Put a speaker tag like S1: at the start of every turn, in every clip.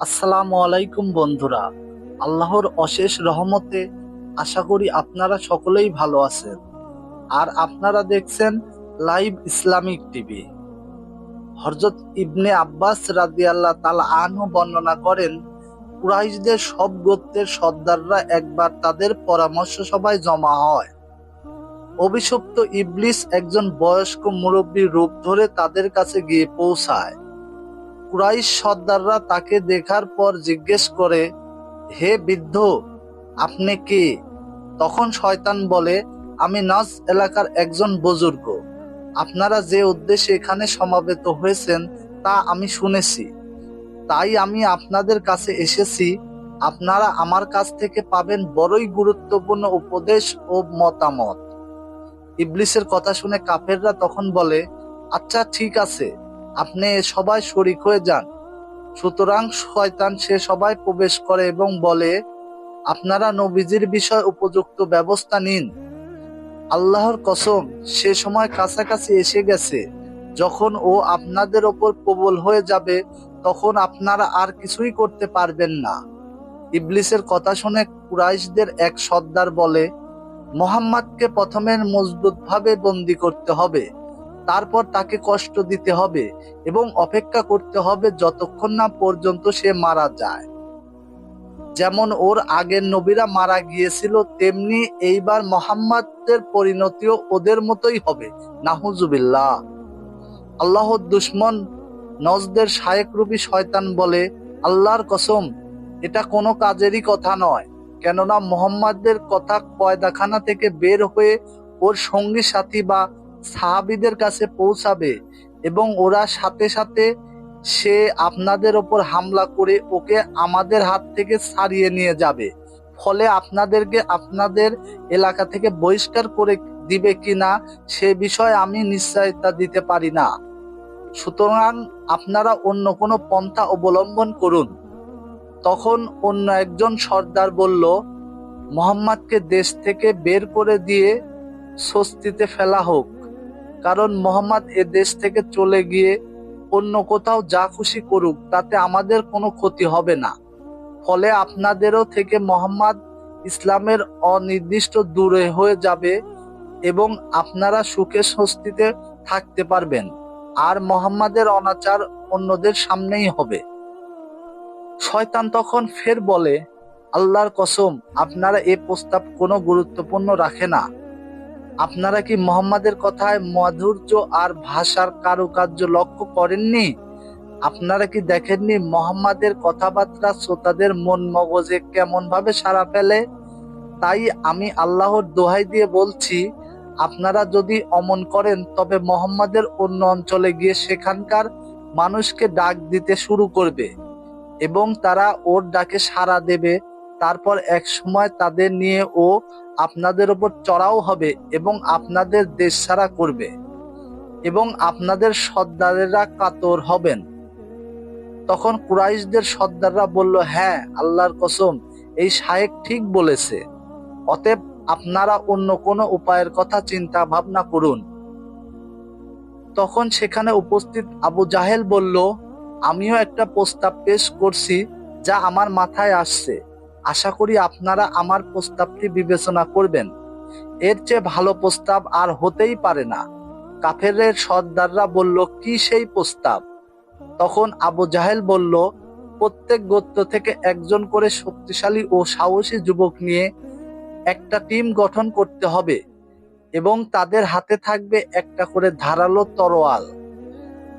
S1: আসসালামু আলাইকুম বন্ধুরা। আল্লাহর অশেষ রহমতে আশা করি আপনারা সকলেই ভালো আছেন। আর আপনারা দেখছেন লাইভ ইসলামিক টিভি। হরজত ইবনে আব্বাস রাদিয়াল্লাহ তালা আনহু বর্ণনা করেন, কুরাইশদের সব গোত্রের সর্দাররা একবার তাদের পরামর্শ সভায় জমা হয়। অভিশপ্ত ইবলিস একজন বয়স্ক মুরব্বী রূপ ধরে তাদের কাছে গিয়ে পৌঁছায়। কুরাইশ সর্দাররা তাকে দেখার পর জিজ্ঞেস করে, হে বৃদ্ধ, আপনি কে? তখন শয়তান বলে, আমি নাজ এলাকার একজন বুজুর্গ। আপনারা যে উদ্দেশ্যে এখানে সমাবেত হয়েছেন তা আমি শুনেছি। তাই আমি আপনাদের কাছে এসেছি। আপনারা আমার কাছ থেকে পাবেন বড়ই গুরুত্বপূর্ণ উপদেশ ও মতামত। ইবলিসের কথা শুনে কাফেররা তখন বলে আচ্ছা ঠিক আছে। আপনি সবাই শরিক হয়ে যান। সুতরাং শয়তান সে সবাই প্রবেশ করে এবং বলে, আপনারা নবীজির বিষয় উপযুক্ত ব্যবস্থা নিন। আল্লাহর কসম, সে সময় কাছাকাছি এসে গেছে। যখন ও আপনাদের ওপর প্রবল হয়ে যাবে, তখন আপনারা আর কিছুই করতে পারবেন না। ইবলিসের কথা শুনে কুরাইশদের এক সর্দার বলে, মোহাম্মদকে প্রথমে মজবুতভাবে বন্দি করতে হবে। তারপর তাকে কষ্ট দিতে হবে এবং অপেক্ষা করতে হবে যতক্ষণ না পর্যন্ত সে মারা যায়। যেমন ওর আগের নবীরা মারা গিয়েছিল, তেমনি এইবার মোহাম্মদের পরিণতিও ওদের মতোই হবে। নাহুজুবিল্লাহ আল্লাহর দুশ্মন নজদের শায়েক রূপী শয়তান বলে, আল্লাহর কসম, এটা কোনো কাজেরই কথা নয়। কেননা মোহাম্মদের কথা কয়দাখানা থেকে বের হয়ে ওর সঙ্গী সাথী বা সাহাবিদের কাছে পৌঁছাবে এবং ওরা সাথে সাথে সে আপনাদের ওপর হামলা করে ওকে আমাদের হাত থেকে ছাড়িয়ে নিয়ে যাবে। ফলে আপনাদেরকে আপনাদের এলাকা থেকে বহিষ্কার করে দিবে কিনা সে বিষয়ে আমি নিশ্চয়তা দিতে পারি না। সুতরাং আপনারা অন্য কোনো পন্থা অবলম্বন করুন। তখন অন্য একজন সর্দার বলল, মোহাম্মদকে দেশ থেকে বের করে দিয়ে স্বস্তিতে ফেলা হোক। কারণ মোহাম্মদ এ দেশ থেকে চলে গিয়ে অন্য কোথাও যা খুশি করুক, তাতে আমাদের কোনো ক্ষতি হবে না। ফলে আপনাদেরও থেকে মোহাম্মদ ইসলামের অনির্দিষ্ট দূরে হয়ে যাবে এবং আপনারা সুখে স্বস্তিতে থাকতে পারবেন। আর মোহাম্মদের অনাচার অন্যদের সামনেই হবে। শয়তান তখন ফের বলে, আল্লাহর কসম, আপনারা এ প্রস্তাব কোনো গুরুত্বপূর্ণ রাখে না। আপনারা কি মোহাম্মদের কথায় মাধুর্য আর ভাষার কারুকার্য লক্ষ্য করেননি? আপনারা কি দেখেননি মোহাম্মদের কথাবার্তা শ্রোতাদের মন মগজে কেমন ভাবে সারা ফেলে? তাই আমি আল্লাহর দোহাই দিয়ে বলছি, আপনারা যদি অমন করেন, তবে মোহাম্মদের অন্য অঞ্চলে গিয়ে সেখানকার মানুষকে ডাক দিতে শুরু করবে এবং তারা ওর ডাকে সাড়া দেবে। তারপর এক সময় তাদের নিয়ে ও আপনাদের উপর চড়াও হবে এবং আপনাদের দেশ ছাড়া করবে এবং আপনাদের সর্দারেরা কাতর হবেন। তখন কুরাইশদের সর্দাররা বলল হ্যাঁ আল্লাহর কসম, এই শায়েক ঠিক বলেছে। অতএব আপনারা অন্য কোনো উপায়ের কথা চিন্তা ভাবনা করুন। তখন সেখানে উপস্থিত আবু জাহেল বলল, আমিও একটা প্রস্তাব পেশ করছি যা আমার মাথায় আসছে। আশা করি আপনারা আমার প্রস্তাবটি বিবেচনা করবেন। এর চেয়ে ভালো প্রস্তাব আর হতেই পারে না। কাফেরের সর্দাররা বলল, কি সেই প্রস্তাব? তখন আবু জাহেল বলল, প্রত্যেক গোত্র থেকে একজন করে শক্তিশালী ও সাহসী যুবক নিয়ে একটা টিম গঠন করতে হবে এবং তাদের হাতে থাকবে একটা করে ধারালো তরোয়াল।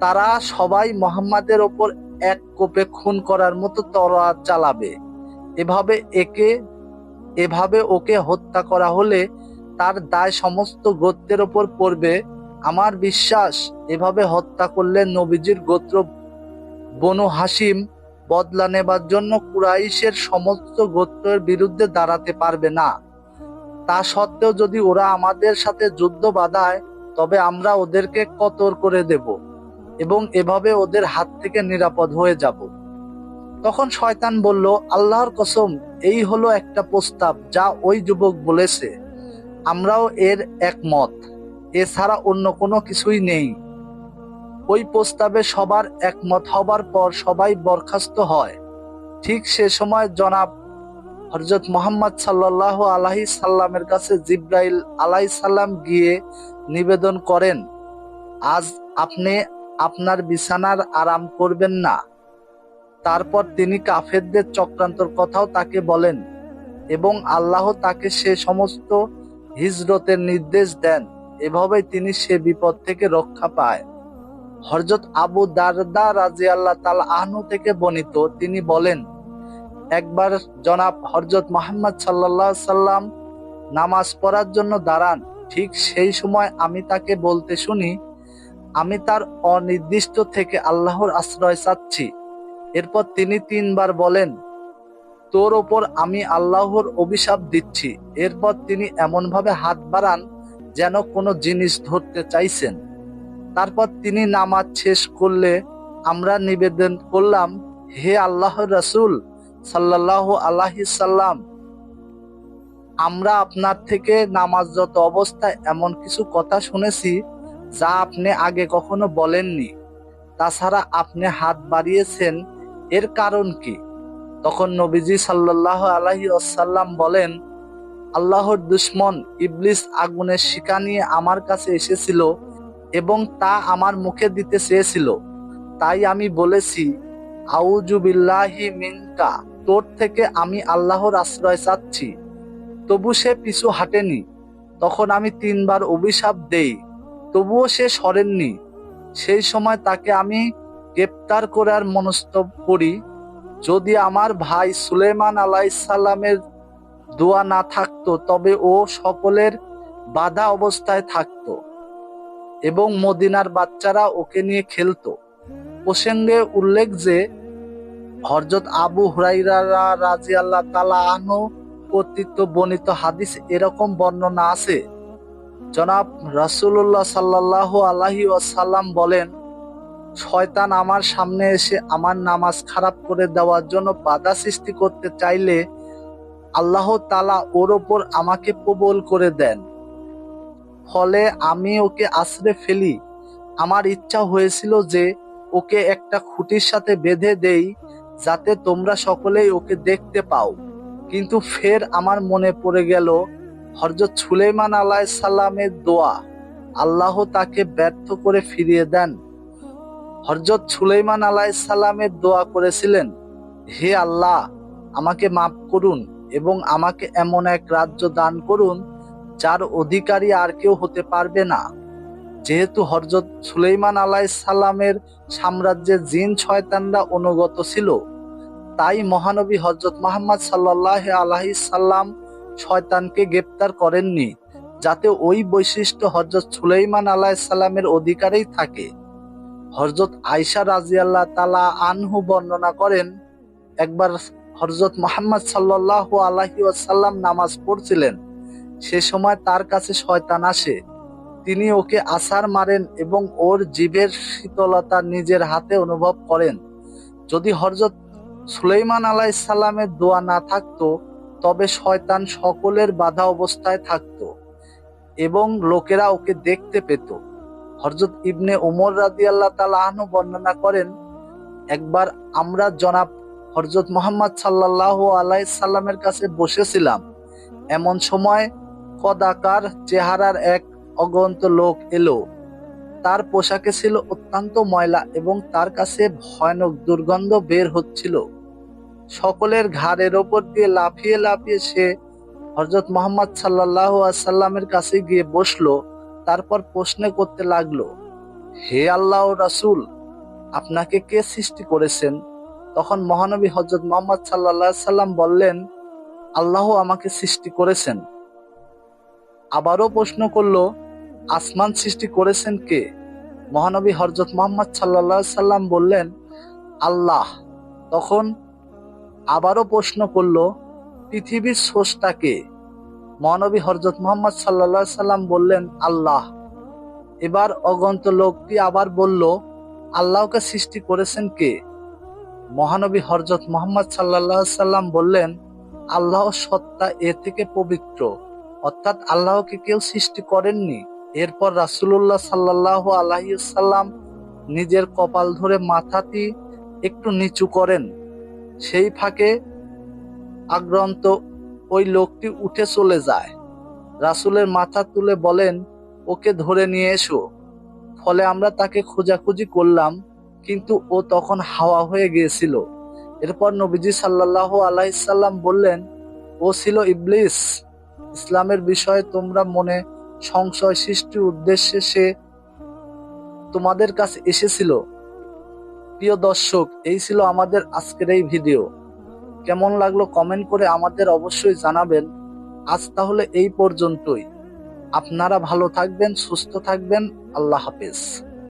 S1: তারা সবাই মোহাম্মদের ওপর এক কোপে খুন করার মতো তরোয়াল চালাবে। এভাবে একে, এভাবে ওকে হত্যা করা হলে তার দায় সমস্ত গোত্রের ওপর পড়বে। আমার বিশ্বাস, এভাবে হত্যা করলে নবীজির গোত্র বনু হাসিম বদলা নেবার জন্য কুরাইশের সমস্ত গোত্রের বিরুদ্ধে দাঁড়াতে পারবে না। তা সত্ত্বেও যদি ওরা আমাদের সাথে যুদ্ধ বাঁধায়, তবে আমরা ওদেরকে কতর করে দেব এবং এভাবে ওদের হাত থেকে নিরাপদ হয়ে যাব। তখন শয়তান বলল, আল্লাহর কসম, এই হলো একটা প্রস্তাব যা ওই যুবক বলেছে। আমরাও এর একমত। এছাড়া অন্য কোনো কিছুই নেই। ওই প্রস্তাবে সবার একমত হবার পর সবাই বরখাস্ত হয়। ঠিক সে সময় জনাব হরজত মোহাম্মদ সাল্লাহ আলাহি সাল্লামের কাছে জিব্রাইল আলাই সাল্লাম গিয়ে নিবেদন করেন, আজ আপনি আপনার বিছানার আরাম করবেন না। তারপর তিনি কাফেরদের চক্রান্তর কথাও তাকে বলেন এবং আল্লাহ তাকে সে সমস্ত হিজরতের নির্দেশ দেন। এভাবে তিনি সে বিপদ থেকে রক্ষা পায়। হরজত আবু দারদা রাজি আল্লাহ তাল আহনু থেকে বর্ণিত তিনি বলেন, একবার জনাব হরজত মোহাম্মদ সাল্লাহ সাল্লাম নামাজ পড়ার জন্য দাঁড়ান। ঠিক সেই সময় আমি তাকে বলতে শুনি, আমি তার অনির্দিষ্ট থেকে আল্লাহর আশ্রয় চাচ্ছি। এরপর তিনি তিনবার বলেন, তোর ওপর আমি আল্লাহর অভিশাপ দিচ্ছি। এরপর তিনি এমনভাবে হাত বাড়ান যেন কোনো জিনিস ধরতে চাইছেন। তারপর তিনি নামাজ শেষ করলে আমরা নিবেদন করলাম, হে আল্লাহ রাসূল সাল্লাহ আলাহি সাল্লাম, আমরা আপনার থেকে নামাজরত অবস্থায় এমন কিছু কথা শুনেছি যা আপনি আগে কখনো বলেননি। তাছাড়া আপনি হাত বাড়িয়েছেন এর কারণ কি? তখন নবীজি সাল্লাহ আলাহি আসাল্লাম বলেন, আল্লাহর দুশ্মন ইবলিস আগুনের শিকা নিয়ে আমার কাছে এসেছিল এবং তা আমার মুখে দিতে চেয়েছিল। তাই আমি বলেছি আউজুবিল্লাহি মিনকা, তোর থেকে আমি আল্লাহর আশ্রয় চাচ্ছি। তবু সে পিছু হাঁটেনি। তখন আমি তিনবার অভিশাপ দেই, তবুও সে সরেননি। সেই সময় তাকে আমি গ্রেপ্তার করার মনস্তব করি, যদি আমার ভাই সুলেমান আলাইসাল্লামের দোয়া না থাকতো, তবে ও সকলের বাধা অবস্থায় থাকতো এবং মদিনার বাচ্চারা ওকে নিয়ে খেলতো। প্রসঙ্গে উল্লেখ যে হরজত আবু হুরাইরা রাজি আল্লাহ তালা আহনু কর্তৃত্ব বর্ণিত হাদিস এরকম বর্ণনা আছে। জনাব রাসুল্লাহ সাল্লাহ আলাহি ওয়াসাল্লাম বলেন শয়তান আমার সামনে এসে আমার নামাজ খারাপ করে দেওয়ার জন্য বাধা সৃষ্টি করতে চাইলে আল্লাহ তালা ওর ওপর আমাকে প্রবল করে দেন। ফলে আমি ওকে আশ্রে ফেলি। আমার ইচ্ছা হয়েছিল যে ওকে একটা খুঁটির সাথে বেঁধে দেই, যাতে তোমরা সকলেই ওকে দেখতে পাও। কিন্তু ফের আমার মনে পড়ে গেল হরজত সুলেমান আলাহ সাল্লামের দোয়া। আল্লাহ তাকে ব্যর্থ করে ফিরিয়ে দেন। হরজত সুলেমান আলাহ সাল্লামের দোয়া করেছিলেন, হে আল্লাহ, আমাকে মাফ করুন এবং আমাকে এমন এক রাজ্য দান করুন যার অধিকারী আর কেউ হতে পারবে না। যেহেতু হরজত সুলেইমান আলাই সাল্লামের সাম্রাজ্যে জিন শয়তানরা অনুগত ছিল, তাই মহানবী হজরত মোহাম্মদ সাল্লাহ আলাহি সাল্লাম শয়তানকে গ্রেপ্তার করেননি, যাতে ওই বৈশিষ্ট্য হজরত সুলাইমান আলাহ সাল্লামের অধিকারেই থাকে। হজরত আয়সা রাজিয়াল্লাহ তালা আনহু বর্ণনা করেন, একবার হজরত মোহাম্মদ সাল্লাহ আলাহি সাল্লাম নামাজ পড়ছিলেন, সে সময় তার কাছে শয়তান আসে। তিনি ওকে আসার মারেন এবং ওর জীবের শীতলতা নিজের হাতে অনুভব করেন। যদি হরজত সুলেইমান আলাইসাল্লামের দোয়া না থাকতো, তবে শয়তান সকলের বাধা অবস্থায় থাকত এবং লোকেরা ওকে দেখতে পেত। হরজত ইবনে ওমর রাদি আল্লাহ তালাহনু বর্ণনা করেন, একবার আমরা জনাব হরজত মোহাম্মদ সাল্লাহ আলাই সাল্লামের কাছে বসেছিলাম। এমন সময় কদাকার চেহারার এক অগন্ত লোক এলো। তার পোশাকে ছিল অত্যন্ত ময়লা এবং তার কাছে ভয়ানক দুর্গন্ধ বের হচ্ছিল। সকলের ঘাড়ের ওপর দিয়ে লাফিয়ে লাফিয়ে সে হজরত মোহাম্মদ সাল্লাহ আসাল্লামের কাছে গিয়ে বসল। তারপর প্রশ্ন করতে লাগল, হে আল্লাহ রাসুল, আপনাকে কে সৃষ্টি করেছেন? তখন মহানবী হজরত মোহাম্মদ সাল্লাহ সাল্লাম বললেন, আল্লাহ আমাকে সৃষ্টি করেছেন। আবারও প্রশ্ন করল, আসমান সৃষ্টি করেছেন কে? মহানবী হরজত মোহাম্মদ সাল্লা সাল্লাম বললেন, আল্লাহ। তখন আবারও প্রশ্ন করল, পৃথিবীর স্রষ্টাকে মহানবী হরজত মোহাম্মদ সাল্লা সাল্লাম বললেন, আল্লাহ। এবার অগন্ত লোকটি আবার বলল, আল্লাহকে সৃষ্টি করেছেন কে? মহানবী হরজত মোহাম্মদ সাল্লাহ সাল্লাম বললেন, আল্লাহ সত্তা এ থেকে পবিত্র। অর্থাৎ আল্লাহকে কেউ সৃষ্টি করেননি। এরপর রাসুল্লাহ সাল্লাহ আলাইসাল্লাম নিজের কপাল ধরে মাথাটি একটু নিচু করেন। সেই ফাঁকে আগ্রন্ত ওই লোকটি উঠে চলে যায়। রাসূলের মাথা তুলে বলেন, ওকে ধরে নিয়ে এসো। ফলে আমরা তাকে খোঁজাখুঁজি করলাম, কিন্তু ও তখন হাওয়া হয়ে গিয়েছিল। এরপর নবীজি সাল্লাহ আলাইসাল্লাম বললেন, ও ছিল ইবলিস, ইসলামের বিষয়ে তোমরা মনে সংশয় সৃষ্টির উদ্দেশ্যে সে তোমাদের কাছে এসেছিল। প্রিয় দর্শক, এই ছিল আমাদের আজকের এই ভিডিও। কেমন লাগল কমেন্ট করে আমাদের অবশ্যই জানাবেন। আজ তাহলে এই পর্যন্তই। আপনারা ভালো থাকবেন, সুস্থ থাকবেন। আল্লাহ হাফেজ।